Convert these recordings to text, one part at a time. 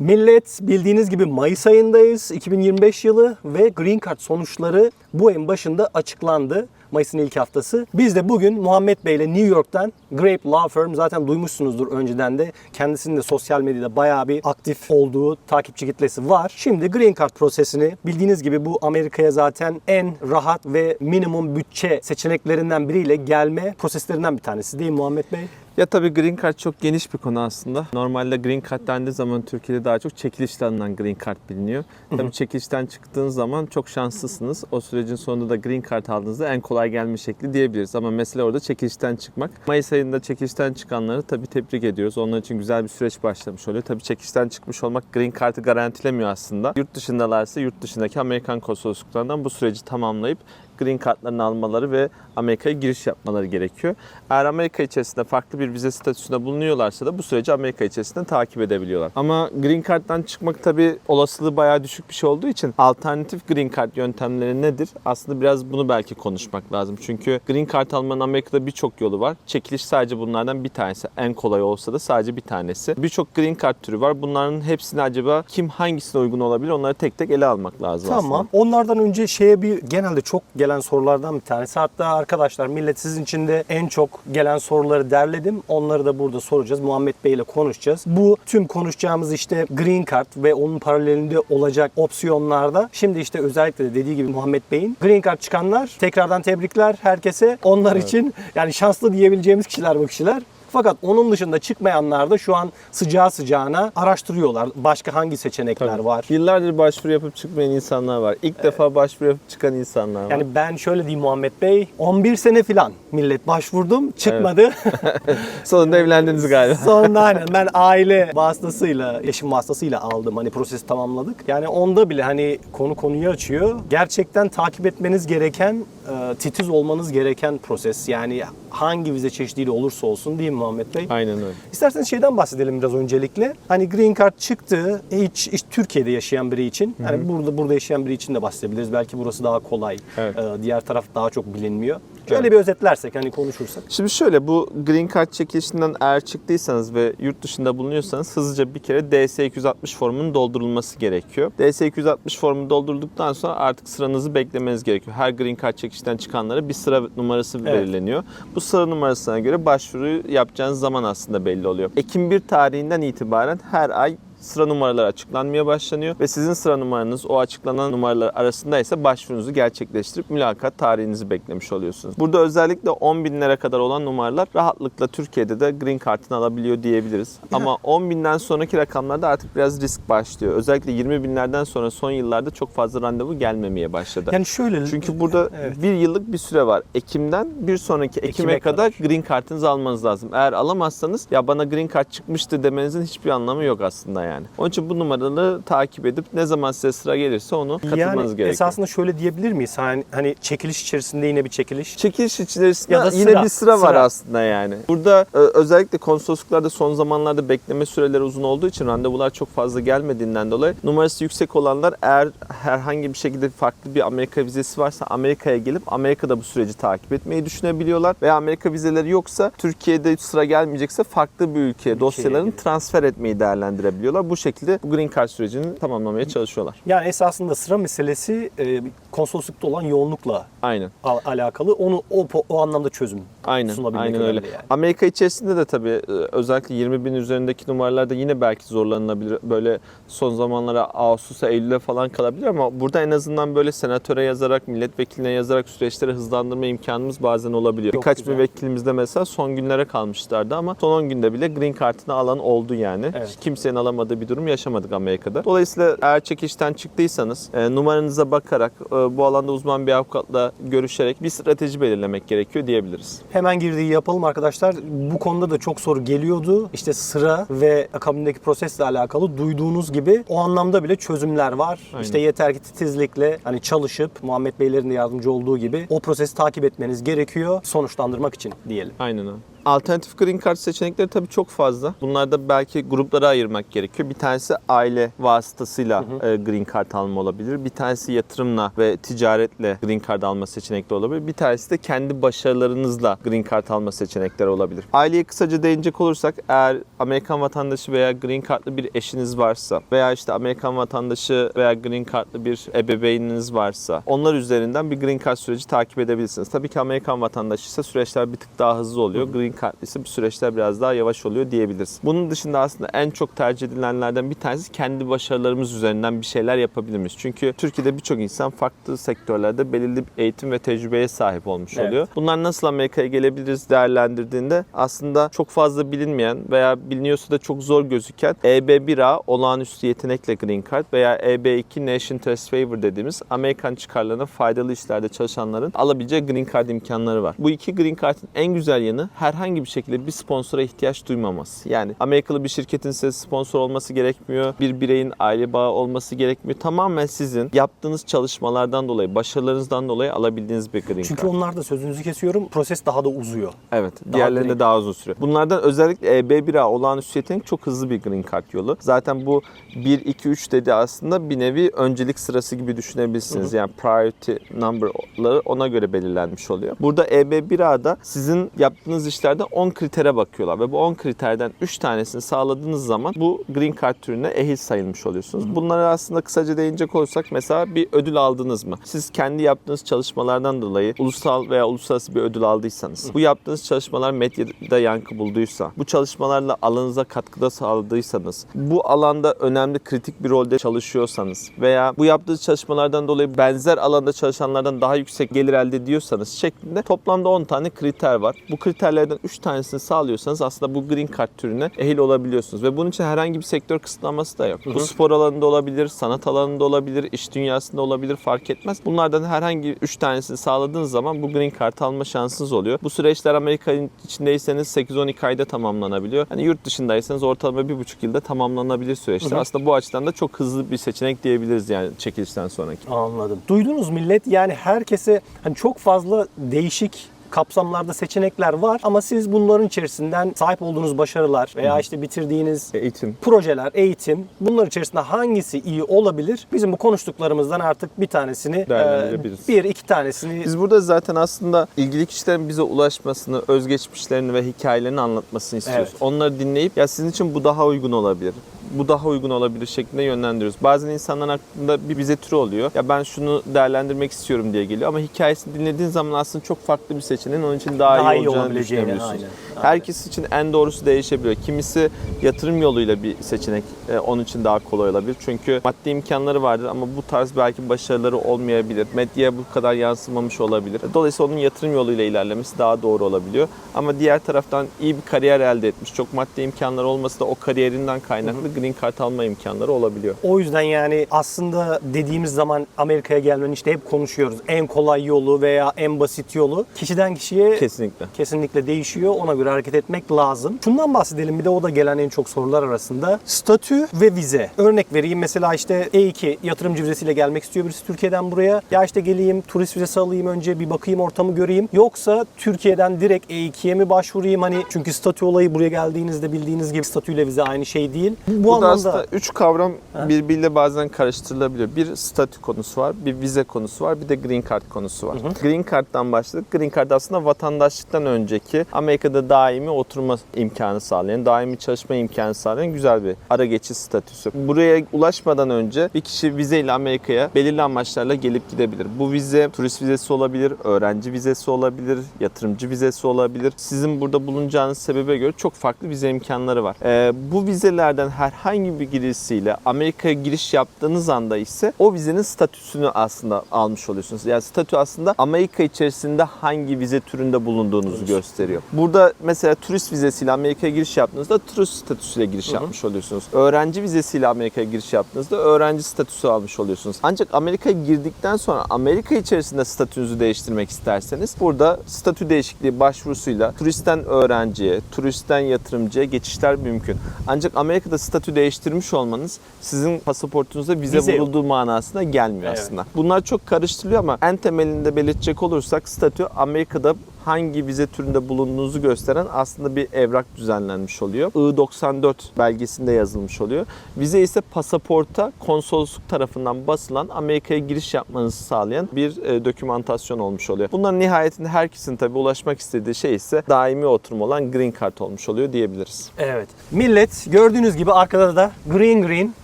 Millet bildiğiniz gibi Mayıs ayındayız 2025 yılı ve Green Card sonuçları bu ayın başında açıklandı. Mayıs'ın ilk haftası. Biz de bugün Muhammed Bey ile New York'tan Grape Law Firm zaten duymuşsunuzdur önceden de. Kendisinin de sosyal medyada bayağı bir aktif olduğu takipçi kitlesi var. Şimdi Green Card prosesini bildiğiniz gibi bu Amerika'ya zaten en rahat ve minimum bütçe seçeneklerinden biriyle gelme proseslerinden bir tanesi değil Muhammed Bey? Ya tabii Green Card çok geniş bir konu aslında. Normalde Green Card dendiği zaman Türkiye'de daha çok çekilişten alınan Green Card biliniyor. Tabii çekilişten çıktığınız zaman çok şanslısınız. O sürecin sonunda da Green Card aldığınızda en kolay gelme şekli diyebiliriz. Ama mesele orada çekilişten çıkmak. Mayıs ayında çekilişten çıkanları tabii tebrik ediyoruz. Onlar için güzel bir süreç başlamış oluyor. Tabii çekilişten çıkmış olmak Green Card'ı garantilemiyor aslında. Yurt dışındalarsa yurt dışındaki Amerikan konsolosluklarından bu süreci tamamlayıp Green Card'larını almaları ve Amerika'ya giriş yapmaları gerekiyor. Eğer Amerika içerisinde farklı bir vize statüsünde bulunuyorlarsa da bu süreci Amerika içerisinde takip edebiliyorlar. Ama Green Card'dan çıkmak tabii olasılığı bayağı düşük bir şey olduğu için alternatif Green Card yöntemleri nedir? Aslında biraz bunu belki konuşmak lazım. Çünkü Green Card almanın Amerika'da birçok yolu var. Çekiliş sadece bunlardan bir tanesi. En kolay olsa da sadece bir tanesi. Birçok Green Card türü var. Bunların hepsini acaba kim hangisine uygun olabilir onları tek tek ele almak lazım Tamam. aslında. Onlardan önce şeye bir genelde çok gelen sorulardan bir tanesi. Hatta arkadaşlar millet sizin için de en çok gelen soruları derledim. Onları da burada soracağız. Muhammed Bey ile konuşacağız. Bu tüm konuşacağımız işte Green Card ve onun paralelinde olacak opsiyonlarda şimdi işte özellikle de dediği gibi Muhammed Bey'in Green Card çıkanlar tekrardan tebrikler herkese. Onlar için yani şanslı diyebileceğimiz kişiler bu kişiler. Fakat onun dışında çıkmayanlar da şu an sıcağı sıcağına araştırıyorlar. Başka hangi seçenekler var? Yıllardır başvuru yapıp çıkmayan insanlar var. İlk defa başvuru yapıp çıkan insanlar var. Yani ben şöyle diyeyim Muhammed Bey, 11 sene filan millet başvurdum, çıkmadı. Sonunda evlendiniz galiba. Sonra aynen ben aile vasıtasıyla, eşim vasıtasıyla aldım. Hani prosesi tamamladık. Yani onda bile hani konu konuyu açıyor. Gerçekten takip etmeniz gereken, e, titiz olmanız gereken proses. Yani hangi vize çeşidiyle olursa olsun değil mi Muhammed Bey? Aynen öyle. İsterseniz şeyden bahsedelim biraz öncelikle. Hani Green Card çıktı. Hiç, hiç Türkiye'de yaşayan biri için. Hani burada burada yaşayan biri için de bahsedebiliriz. Belki burası daha kolay. Evet. Ee, diğer taraf daha çok bilinmiyor. Şöyle Evet. bir özetlersek hani konuşursak. Şimdi şöyle bu Green Card çekilişinden eğer çıktıysanız ve yurt dışında bulunuyorsanız hızlıca bir kere DS260 formunun doldurulması gerekiyor. DS260 formu doldurulduktan sonra artık sıranızı beklemeniz gerekiyor. Her Green Card çekilişten çıkanlara bir sıra numarası belirleniyor. Bu sıra numarasına göre başvuru yapacağınız zaman aslında belli oluyor. Ekim 1 tarihinden itibaren her ay sıra numaraları açıklanmaya başlanıyor ve sizin sıra numaranız o açıklanan numaralar arasındaysa başvurunuzu gerçekleştirip mülakat tarihinizi beklemiş oluyorsunuz. Burada özellikle 10 binlere kadar olan numaralar rahatlıkla Türkiye'de de Green Card'ını alabiliyor diyebiliriz. Ama 10 binden sonraki rakamlarda artık biraz risk başlıyor. Özellikle 20 binlerden sonra son yıllarda çok fazla randevu gelmemeye başladı. Yani şöyle Çünkü burada Evet. bir yıllık bir süre var. Ekim'den bir sonraki Ekim'e, Ekim'e kadar, kadar. Green Card'ınızı almanız lazım. Eğer alamazsanız ya bana Green Card çıkmıştı demenizin hiçbir anlamı yok aslında yani. Onun için bu numaraları takip edip ne zaman size sıra gelirse onu katılmanız yani gerekiyor. esasında şöyle diyebilir miyiz? Hani, hani çekiliş içerisinde yine bir çekiliş. Çekiliş içerisinde Ya da yine sıra, bir sıra var sıra. aslında yani. Burada e, özellikle konsolosluklarda son zamanlarda bekleme süreleri uzun olduğu için randevular çok fazla gelmediğinden dolayı numarası yüksek olanlar eğer herhangi bir şekilde farklı bir Amerika vizesi varsa Amerika'ya gelip Amerika'da bu süreci takip etmeyi düşünebiliyorlar. Veya Amerika vizeleri yoksa Türkiye'de sıra gelmeyecekse farklı bir ülkeye dosyalarını transfer etmeyi değerlendirebiliyorlar. Bu şekilde bu Green Card sürecini tamamlamaya çalışıyorlar. Yani esasında sıra meselesi e, konsoloslukta olan yoğunlukla Aynen. al- alakalı. Onu o, o anlamda çözüm Aynen, sunabilmek aynen öyle. yani. Amerika içerisinde de tabii e, özellikle 20 bin üzerindeki numaralarda yine belki zorlanılabilir. Böyle son zamanlara Ağustos'a, Eylül'e falan kalabilir ama burada en azından böyle senatöre yazarak, milletvekiline yazarak süreçleri hızlandırma imkanımız bazen olabiliyor. Çok Birkaç güzel. müvekkilimiz de mesela son günlere kalmışlardı ama son 10 günde bile Green Card'ını alan oldu yani. Evet. Hiç Kimsenin alamadığı bir durum yaşamadık Amerika'da. Dolayısıyla eğer çekişten çıktıysanız e, numaranıza bakarak e, bu alanda uzman bir avukatla görüşerek bir strateji belirlemek gerekiyor diyebiliriz. Hemen girdiği yapalım arkadaşlar. Bu konuda da çok soru geliyordu. İşte sıra ve akabindeki prosesle alakalı duyduğunuz gibi o anlamda bile çözümler var. Aynen. İşte yeter ki titizlikle hani çalışıp Muhammed Beylerin de yardımcı olduğu gibi o prosesi takip etmeniz gerekiyor sonuçlandırmak için diyelim. Aynen öyle. Alternatif green card seçenekleri tabii çok fazla. Bunlarda belki gruplara ayırmak gerekiyor. Bir tanesi aile vasıtasıyla e, green card alma olabilir. Bir tanesi yatırımla ve ticaretle green card alma seçenekleri olabilir. Bir tanesi de kendi başarılarınızla green card alma seçenekleri olabilir. Aileye kısaca değinecek olursak eğer Amerikan vatandaşı veya green cardlı bir eşiniz varsa veya işte Amerikan vatandaşı veya green cardlı bir ebeveyniniz varsa onlar üzerinden bir green card süreci takip edebilirsiniz. Tabii ki Amerikan vatandaşı ise süreçler bir tık daha hızlı oluyor. Green card ise bu süreçler biraz daha yavaş oluyor diyebiliriz. Bunun dışında aslında en çok tercih edilenlerden bir tanesi kendi başarılarımız üzerinden bir şeyler yapabilir miyiz? Çünkü Türkiye'de birçok insan farklı sektörlerde belirli bir eğitim ve tecrübeye sahip olmuş Evet. oluyor. Bunlar nasıl Amerika'ya gelebiliriz değerlendirdiğinde aslında çok fazla bilinmeyen veya biliniyorsa da çok zor gözüken EB1A olağanüstü yetenekle Green Card veya EB2 Nation Trust Favor dediğimiz Amerikan çıkarlarına faydalı işlerde çalışanların alabileceği Green Card imkanları var. Bu iki Green Card'ın en güzel yanı herhangi bir şekilde bir sponsora ihtiyaç duymaması. Yani Amerikalı bir şirketin size sponsor olması gerekmiyor. Bir bireyin aile bağı olması gerekmiyor. Tamamen sizin yaptığınız çalışmalardan dolayı, başarılarınızdan dolayı alabildiğiniz bir Green Card. Çünkü onlar da sözünüzü kesiyorum. Proses daha da uzuyor. Evet. diğerlerinde direkt. daha uzun süre. Bunlardan özellikle E EB1A olağanüstü yetenek çok hızlı bir green card yolu. Zaten bu 1, 2, 3 dedi aslında bir nevi öncelik sırası gibi düşünebilirsiniz. Yani priority number'ları ona göre belirlenmiş oluyor. Burada E EB1A'da sizin yaptığınız işlerde 10 kritere bakıyorlar ve bu 10 kriterden 3 tanesini sağladığınız zaman bu green card türüne ehil sayılmış oluyorsunuz. Bunlara aslında kısaca değinecek olursak mesela bir ödül aldınız mı? Siz kendi yaptığınız çalışmalardan dolayı ulusal veya uluslararası bir ödül aldıysanız, bu yaptığınız çalışmalar medyada yankı bulduysa, bu çalışmalarla alanınıza katkıda sağladıysanız, bu alanda önemli kritik bir rolde çalışıyorsanız veya bu yaptığınız çalışmalardan dolayı benzer alanda çalışanlardan daha yüksek gelir elde ediyorsanız şeklinde toplamda 10 tane kriter var. Bu kriterlerden 3 tanesini sağlıyorsanız aslında bu green card türüne ehil olabiliyorsunuz ve bunun için herhangi bir sektör kısıtlaması da yok. Bu spor alanında olabilir, sanat alanında olabilir, iş dünyasında olabilir fark etmez. Bunlardan herhangi 3 tanesini sağladığınız zaman bu green card alma şansınız oluyor. Bu süreçler Amerika'nın içindeyseniz 8-12 ayda tamamlanabiliyor. Hani yurt dışındaysanız ortalama 1,5 yılda tamamlanabilir süreçler. Aslında bu açıdan da çok hızlı bir seçenek diyebiliriz yani çekilişten sonraki. Anladım. Duydunuz millet yani herkese hani çok fazla değişik kapsamlarda seçenekler var ama siz bunların içerisinden sahip olduğunuz başarılar veya işte bitirdiğiniz Eğitim. projeler, eğitim bunlar içerisinde hangisi iyi olabilir? Bizim bu konuştuklarımızdan artık bir tanesini, Değerlendirebiliriz. e, bir iki tanesini Biz burada zaten aslında ilgili kişilerin bize ulaşmasını, özgeçmişlerini ve hikayelerini anlatmasını istiyoruz. Evet. Onları dinleyip ya sizin için bu daha uygun olabilir. Bu daha uygun olabilir şeklinde yönlendiriyoruz. Bazen insanların aklında bir vize türü oluyor. Ya ben şunu değerlendirmek istiyorum diye geliyor ama hikayesini dinlediğin zaman aslında çok farklı bir seçeneğin onun için daha, Daha iyi iyi olacağını düşünebiliyorsunuz. aynen, aynen. Herkes için en doğrusu değişebiliyor. Kimisi yatırım yoluyla bir seçenek e, onun için daha kolay olabilir. Çünkü maddi imkanları vardır ama bu tarz belki başarıları olmayabilir. Medyaya bu kadar yansımamış olabilir. Dolayısıyla onun yatırım yoluyla ilerlemesi daha doğru olabiliyor. Ama diğer taraftan iyi bir kariyer elde etmiş, çok maddi imkanları olması da o kariyerinden kaynaklı green card alma imkanları olabiliyor. O yüzden yani aslında dediğimiz zaman Amerika'ya gelmenin işte hep konuşuyoruz. En kolay yolu veya en basit yolu kişiden kişiye Kesinlikle. kesinlikle değişiyor. Ona göre hareket etmek lazım. Şundan bahsedelim bir de o da gelen en çok sorular arasında. Statü ve vize. Örnek vereyim mesela işte E2 yatırımcı vizesiyle gelmek istiyor birisi Türkiye'den buraya. Ya işte geleyim turist vizesi alayım önce bir bakayım ortamı göreyim. Yoksa Türkiye'den direkt E2'ye mi başvurayım? Hani çünkü statü olayı buraya geldiğinizde bildiğiniz gibi statüyle vize aynı şey değil. Bu, Bu da anlamda aslında üç kavram birbiriyle bazen karıştırılabiliyor. Bir statü konusu var, bir vize konusu var, bir de green card konusu var. Green card'dan başladık. Green card aslında vatandaşlıktan önceki Amerika'da daimi oturma imkanı sağlayan, daimi çalışma imkanı sağlayan güzel bir ara geçiş statüsü. Buraya ulaşmadan önce bir kişi vizeyle Amerika'ya belirli amaçlarla gelip gidebilir. Bu vize turist vizesi olabilir, öğrenci vizesi olabilir, yatırımcı vizesi olabilir. Sizin burada bulunacağınız sebebe göre çok farklı vize imkanları var. Ee, bu vizelerden herhangi bir birisiyle Amerika'ya giriş yaptığınız anda ise o vizenin statüsünü aslında almış oluyorsunuz. Yani statü aslında Amerika içerisinde hangi vize türünde bulunduğunuzu gösteriyor. Burada mesela turist vizesiyle Amerika'ya giriş yaptığınızda turist statüsüyle giriş yapmış oluyorsunuz. Öğrenci vizesiyle Amerika'ya giriş yaptığınızda öğrenci statüsü almış oluyorsunuz. Ancak Amerika'ya girdikten sonra Amerika içerisinde statünüzü değiştirmek isterseniz burada statü değişikliği başvurusuyla turistten öğrenciye, turistten yatırımcıya geçişler mümkün. Ancak Amerika'da statü değiştirmiş olmanız sizin pasaportunuzda vize, Vize yok. vurulduğu manasına gelmiyor Evet. aslında. Bunlar çok karıştırılıyor ama en temelinde belirtecek olursak statü Amerika'da hangi vize türünde bulunduğunuzu gösteren aslında bir evrak düzenlenmiş oluyor. I-94 belgesinde yazılmış oluyor. Vize ise pasaporta konsolosluk tarafından basılan Amerika'ya giriş yapmanızı sağlayan bir e, dokümantasyon olmuş oluyor. Bunların nihayetinde herkesin tabii ulaşmak istediği şey ise daimi oturum olan green card olmuş oluyor diyebiliriz. Evet. Millet gördüğünüz gibi arkada da green green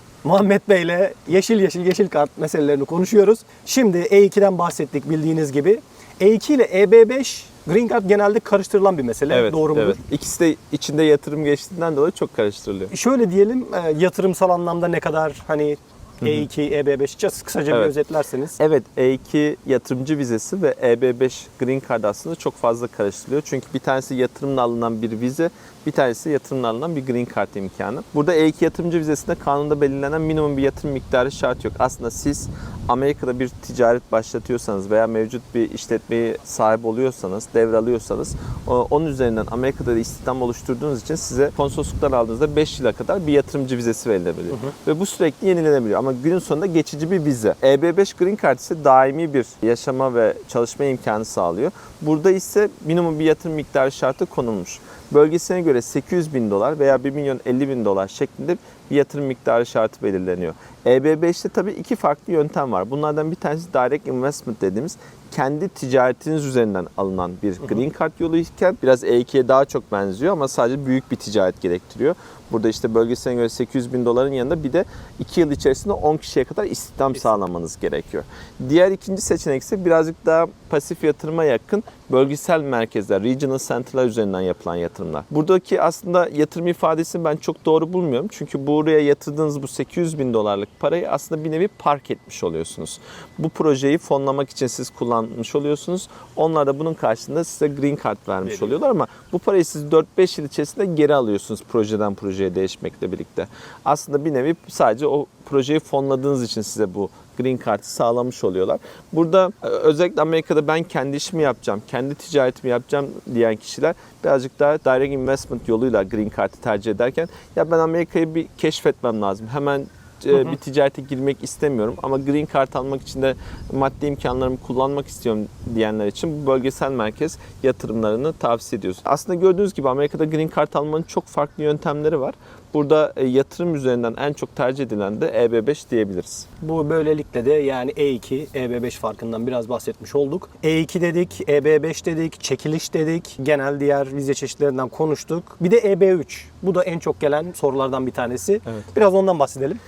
Muhammed Bey ile yeşil yeşil yeşil kart meselelerini konuşuyoruz. Şimdi E2'den bahsettik bildiğiniz gibi. E2 ile EB5 Green Card genelde karıştırılan bir mesele. Evet, Doğru mudur? evet. İkisi de içinde yatırım geçtiğinden dolayı çok karıştırılıyor. Şöyle diyelim e, yatırımsal anlamda ne kadar hani E2, EB5 just kısaca bir Evet. özetlerseniz. Evet E2 yatırımcı vizesi ve EB5 Green Card aslında çok fazla karıştırılıyor. Çünkü bir tanesi yatırımla alınan bir vize, bir tanesi yatırımla alınan bir Green Card imkanı. Burada E2 yatırımcı vizesinde kanunda belirlenen minimum bir yatırım miktarı şart yok. Aslında siz Amerika'da bir ticaret başlatıyorsanız veya mevcut bir işletmeyi sahip oluyorsanız, devralıyorsanız onun üzerinden Amerika'da da istihdam oluşturduğunuz için size konsolosluktan aldığınızda 5 yıla kadar bir yatırımcı vizesi verilebiliyor. Ve bu sürekli yenilenebiliyor ama günün sonunda geçici bir vize. EB5 Green Card ise daimi bir yaşama ve çalışma imkanı sağlıyor. Burada ise minimum bir yatırım miktarı şartı konulmuş. Bölgesine göre 800 bin dolar veya 1 milyon 50 bin dolar şeklinde bir yatırım miktarı şartı belirleniyor. EB5'te tabii iki farklı yöntem var. Bunlardan bir tanesi direct investment dediğimiz kendi ticaretiniz üzerinden alınan bir green card yolu iken biraz E2'ye daha çok benziyor ama sadece büyük bir ticaret gerektiriyor. Burada işte bölgesine göre 800 bin doların yanında bir de 2 yıl içerisinde 10 kişiye kadar istihdam sağlamanız gerekiyor. Diğer ikinci seçenek ise birazcık daha pasif yatırıma yakın bölgesel merkezler, regional center'lar üzerinden yapılan yatırımlar. Buradaki aslında yatırım ifadesini ben çok doğru bulmuyorum. Çünkü buraya yatırdığınız bu 800 bin dolarlık parayı aslında bir nevi park etmiş oluyorsunuz. Bu projeyi fonlamak için siz kullanmış oluyorsunuz. Onlar da bunun karşılığında size green card vermiş Veriyor. oluyorlar ama bu parayı siz 4-5 yıl içerisinde geri alıyorsunuz projeden projeye değişmekle birlikte. Aslında bir nevi sadece o projeyi fonladığınız için size bu green card'ı sağlamış oluyorlar. Burada e, özellikle Amerika'da ben kendi işimi yapacağım, kendi ticaretimi yapacağım diyen kişiler birazcık daha direct investment yoluyla green card'ı tercih ederken ya ben Amerika'yı bir keşfetmem lazım. Hemen e, bir ticarete girmek istemiyorum ama green card almak için de maddi imkanlarımı kullanmak istiyorum diyenler için bu bölgesel merkez yatırımlarını tavsiye ediyoruz. Aslında gördüğünüz gibi Amerika'da green card almanın çok farklı yöntemleri var. Burada e, yatırım üzerinden en çok tercih edilen de EB5 diyebiliriz. Bu böylelikle de yani E2, EB5 farkından biraz bahsetmiş olduk. E2 dedik, EB5 dedik, çekiliş dedik. Genel diğer vize çeşitlerinden konuştuk. Bir de EB3. Bu da en çok gelen sorulardan bir tanesi. Evet. Biraz ondan bahsedelim.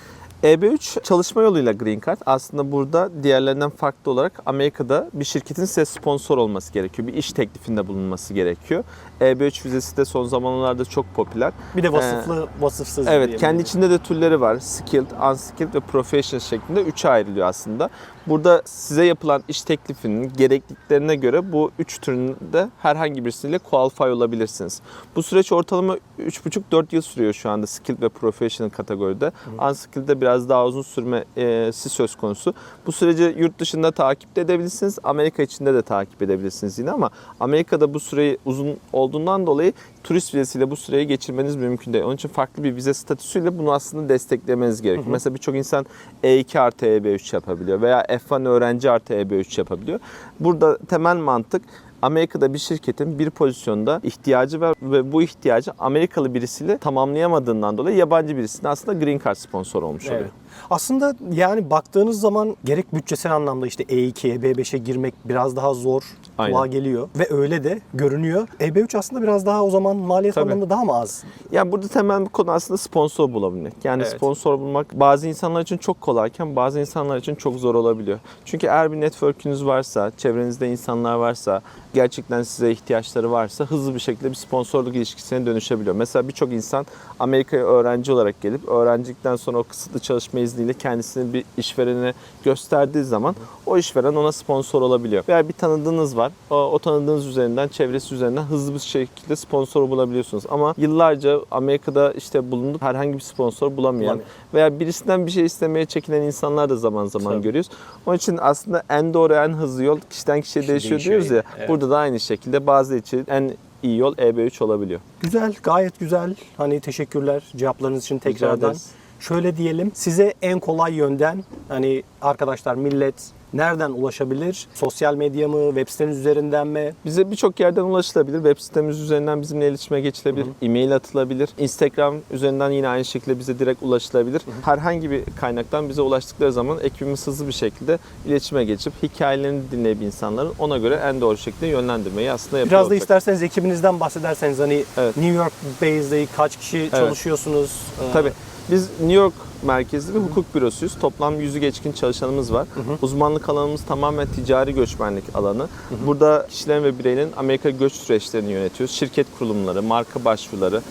EB3 çalışma yoluyla Green Card. Aslında burada diğerlerinden farklı olarak Amerika'da bir şirketin size sponsor olması gerekiyor. Bir iş teklifinde bulunması gerekiyor. EB3 vizesi de son zamanlarda çok popüler. Bir de vasıflı, vasıfsız. Evet, kendi içinde de türleri var. Skilled, unskilled ve professional şeklinde üçe ayrılıyor aslında. Burada size yapılan iş teklifinin gerekliliklerine göre bu üç türünde herhangi birisiyle qualify olabilirsiniz. Bu süreç ortalama 3,5-4 yıl sürüyor şu anda skilled ve professional kategoride. Unskilled'de biraz daha uzun sürmesi söz konusu. Bu süreci yurt dışında takip de edebilirsiniz. Amerika içinde de takip edebilirsiniz yine ama Amerika'da bu süreyi uzun olduğundan dolayı turist vizesiyle bu süreyi geçirmeniz mümkün değil. Onun için farklı bir vize statüsüyle bunu aslında desteklemeniz gerekiyor. Mesela birçok insan E2 artı EB3 yapabiliyor veya F1 öğrenci artı EB3 yapabiliyor. Burada temel mantık Amerika'da bir şirketin bir pozisyonda ihtiyacı var ve bu ihtiyacı Amerikalı birisiyle tamamlayamadığından dolayı yabancı birisine aslında Green Card sponsor olmuş oluyor. Evet. Aslında yani baktığınız zaman gerek bütçesel anlamda işte E2'ye, B5'e girmek biraz daha zor Aynen. kulağa geliyor. Ve öyle de görünüyor. EB3 aslında biraz daha o zaman maliyet Tabii. anlamında daha mı az? Yani burada temel bir konu aslında sponsor bulabilmek. Yani Evet. sponsor bulmak bazı insanlar için çok kolayken bazı insanlar için çok zor olabiliyor. Çünkü eğer bir network'ünüz varsa, çevrenizde insanlar varsa, gerçekten size ihtiyaçları varsa hızlı bir şekilde bir sponsorluk ilişkisine dönüşebiliyor. Mesela birçok insan Amerika'ya öğrenci olarak gelip öğrencilikten sonra o kısıtlı çalışma izniyle kendisini bir işverene gösterdiği zaman o işveren ona sponsor olabiliyor. Veya bir tanıdığınız var. O, o tanıdığınız üzerinden, çevresi üzerinden hızlı bir şekilde sponsor bulabiliyorsunuz. Ama yıllarca Amerika'da işte bulunup herhangi bir sponsor bulamayan Bulamıyor. veya birisinden bir şey istemeye çekinen insanlar da zaman zaman Tabii. görüyoruz. Onun için aslında en doğru, en hızlı yol kişiden kişiye Kişi değişiyor değişiyor diyoruz ya. evet. Burada da aynı şekilde bazı için en iyi yol EB3 olabiliyor. Güzel, gayet güzel. Hani teşekkürler cevaplarınız için tekrardan. Şöyle diyelim, size en kolay yönden hani arkadaşlar millet nereden ulaşabilir? Sosyal medya mı, web siteniz üzerinden mi? Bize birçok yerden ulaşılabilir. Web sitemiz üzerinden bizimle iletişime geçilebilir. E-mail atılabilir. Instagram üzerinden yine aynı şekilde bize direkt ulaşılabilir. Herhangi bir kaynaktan bize ulaştıkları zaman ekibimiz hızlı bir şekilde iletişime geçip hikayelerini dinleyip insanların ona göre en doğru şekilde yönlendirmeyi aslında yapıyor Biraz da olacak. isterseniz ekibinizden bahsederseniz hani Evet. New York based'de kaç kişi çalışıyorsunuz? Ee, Tabii. Biz New York merkezli bir hukuk bürosuyuz. Toplam yüzü geçkin çalışanımız var. Uzmanlık alanımız tamamen ticari göçmenlik alanı. Burada kişilerin ve bireylerin Amerika göç süreçlerini yönetiyoruz. Şirket kurulumları, marka başvuruları,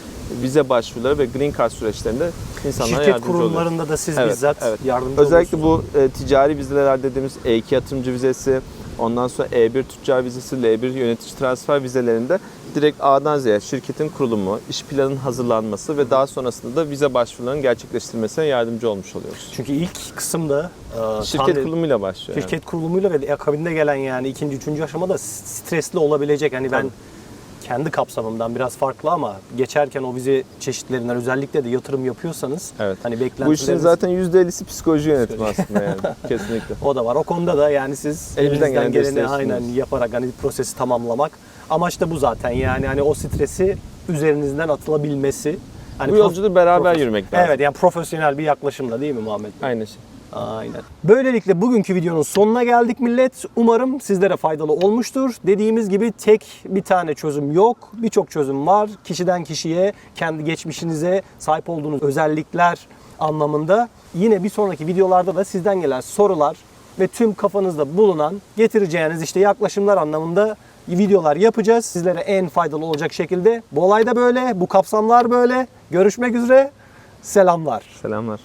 vize başvuruları ve green card süreçlerinde insanlara Şirket yardımcı oluyoruz. kurumlarında da siz Evet, bizzat evet. yardımcı Özellikle oluyorsunuz. bu e, ticari vizeler dediğimiz E2 yatırımcı vizesi, ondan sonra E1 tüccar vizesi, L1 yönetici transfer vizelerinde direkt A'dan Z'ye şirketin kurulumu, iş planının hazırlanması ve daha sonrasında da vize başvurularının gerçekleştirilmesine yardımcı olmuş oluyoruz. Çünkü ilk kısımda e, Şirket tahmin- kurulumuyla başlıyor. şirket kurulumuyla ve akabinde gelen yani ikinci, üçüncü aşamada stresli olabilecek. Hani ben Tabii. Kendi kapsamımdan biraz farklı ama geçerken o vize çeşitlerinden özellikle de yatırım yapıyorsanız Evet. hani yani. Bu beklentileriniz işin zaten %50'si psikoloji yönetimi aslında yani. Kesinlikle. o da var. O konuda da yani siz elinizden gelen geleni aynen yaparak hani prosesi tamamlamak. Amaç da bu zaten yani hani o stresi üzerinizden atılabilmesi. Hani Bu yolculuğu beraber yürümek lazım. Evet yani profesyonel bir yaklaşımla değil mi Muhammed? Bey? Aynı şey. Aynen. Böylelikle bugünkü videonun sonuna geldik millet. Umarım sizlere faydalı olmuştur. Dediğimiz gibi tek bir tane çözüm yok. Birçok çözüm var. Kişiden kişiye, kendi geçmişinize sahip olduğunuz özellikler anlamında. Yine bir sonraki videolarda da sizden gelen sorular ve tüm kafanızda bulunan getireceğiniz işte yaklaşımlar anlamında videolar yapacağız. Sizlere en faydalı olacak şekilde. Bu olay da böyle, bu kapsamlar böyle. Görüşmek üzere. Selamlar. Selamlar.